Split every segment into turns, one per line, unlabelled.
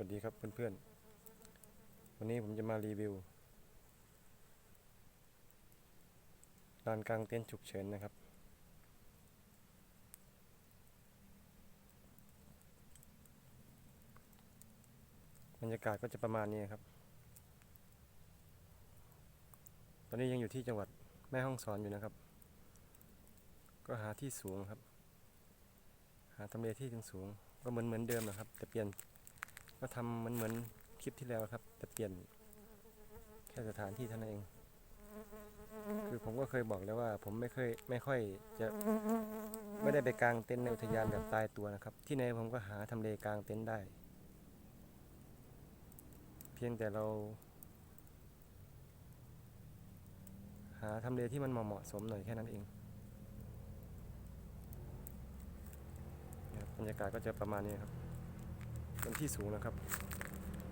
วัสดีครับเพื่อนๆ วันนี้ผมจะมารีวิวลานกลางเต็นท์ฉุกเฉินนะครับ บรรยากาศก็จะประมาณนี้ครับ ตอนนี้ยังอยู่ที่จังหวัดแม่ฮ่องสอนอยู่นะครับ ก็หาที่สูงครับ หาทำเลที่สูงก็เหมือนเหมือนเดิมนะครับ แต่เปลี่ยน ก็ทำเหมือนเหมือนคลิปที่แล้วครับ แต่เปลี่ยนแค่สถานที่เท่านั้นเอง คือผมก็เคยบอกแล้วว่า ผมไม่เคยไม่ค่อยจะไม่ได้ไปกางเต็นท์ในอุทยานแบบตายตัวนะครับ ที่ไหนผมก็หาทำเลกางเต็นท์ได้ เพียงแต่เรา หาทำเลที่มันเหมาะสมหน่อยแค่นั้นเองบบรรยากาศก็จะประมาณนี้ครับ เป็นที่สูงนะครับ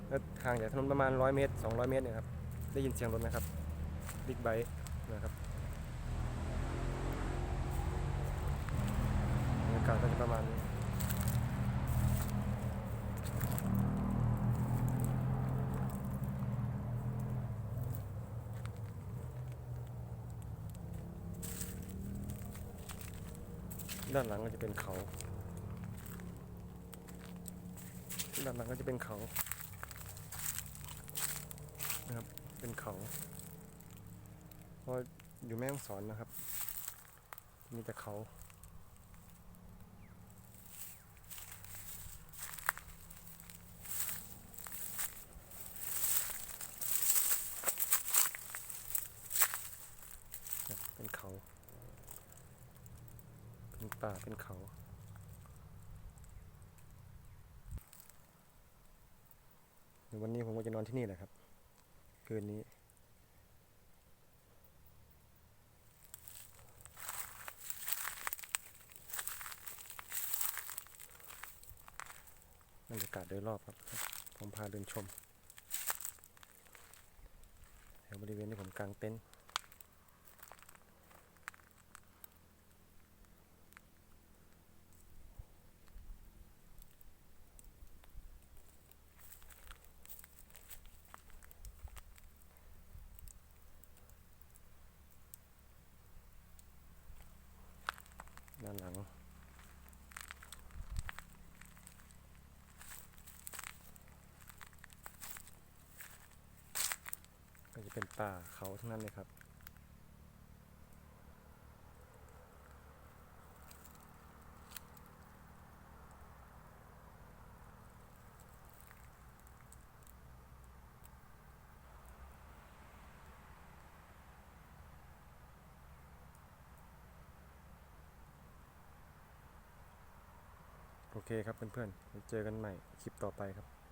แล้วห่างจากถนนประมาณ 100 เมตร 200 เมตรเนี่ยครับ ได้ยินเสียงรถไหมครับบิ๊กไบค์นะครับบรรยากาศก็จะประมาณนี้ด้านหลังก็จะเป็นเขา ด้านหลังก็จะเป็นเขานะครับ เป็นเขาเพราะอยู่แม่ฮ่องสอนนะครับ มีแต่เขาเป็นเขา เป็นป่า เป็นเขา เดี๋ย วันนี้ผมก็จะนอนที่นี่แหละครับ คืนนี้ บรรยากาศโดยรอบครับ ผมพาเดินชมแถวบริเวณที่ผมกางเต็นท์ ด้านหลังก็จะเป็นป่าเขาทั้งนั้นเลยครับ เคครับเพื่อนๆเจอกันใหม่คลิปต่อไปครับ